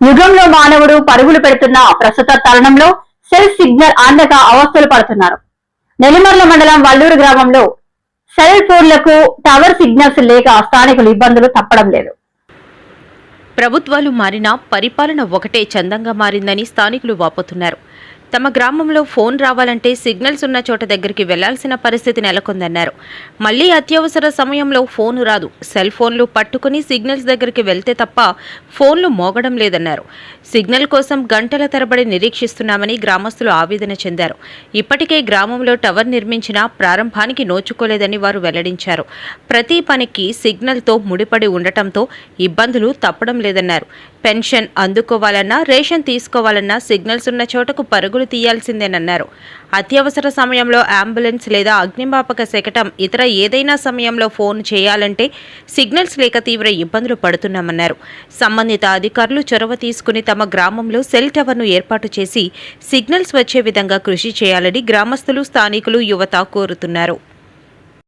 యుగంలో మానవుడు పరుగులు పెడుతున్న ప్రస్తుత తరుణంలో సెల్ సిగ్నల్ అందక అవస్థలు పడుతున్నారు. నెల్లిమర్ల మండలం వల్లూరు గ్రామంలో సెల్ ఫోన్లకు టవర్ సిగ్నల్స్ లేక స్థానికులు ఇబ్బందులు తప్పడం లేదు. ప్రభుత్వాలు మారినా పరిపాలన ఒకటే చందంగా మారిందని స్థానికులు వాపోతున్నారు. తమ గ్రామంలో ఫోన్ రావాలంటే సిగ్నల్స్ ఉన్న చోట దగ్గరికి వెళ్ళాల్సిన పరిస్థితి నెలకొందన్నారు. మళ్ళీ అత్యవసర సమయంలో ఫోన్ రాదు. సెల్ ఫోన్లు పట్టుకుని సిగ్నల్స్ దగ్గరికి వెళ్తే తప్ప ఫోన్లు మోగడం లేదన్నారు. సిగ్నల్ కోసం గంటల తరబడి నిరీక్షిస్తున్నామని గ్రామస్తులు ఆవేదన చెందారు. ఇప్పటికే గ్రామంలో టవర్ నిర్మించినా ప్రారంభానికి నోచుకోలేదని వారు వెల్లడించారు. ప్రతి పనికి సిగ్నల్తో ముడిపడి ఉండటంతో ఇబ్బందులు తప్పడం లేదన్నారు. పెన్షన్ అందుకోవాలన్నా రేషన్ తీసుకోవాలన్నా సిగ్నల్స్ ఉన్న చోటకు పరుగులు తీయాల్సిందేనన్నారు. అత్యవసర సమయంలో అంబులెన్స్ లేదా అగ్నిమాపక శకటం ఇతర ఏదైనా సమయంలో ఫోన్ చేయాలంటే సిగ్నల్స్ లేక తీవ్ర ఇబ్బందులు పడుతున్నామన్నారు. సంబంధిత అధికారులు చొరవ తీసుకుని తమ గ్రామంలో సెల్ టవర్ను ఏర్పాటు చేసి సిగ్నల్స్ వచ్చే విధంగా కృషి చేయాలని గ్రామస్తులు స్థానికులు యువత కోరుతున్నారు.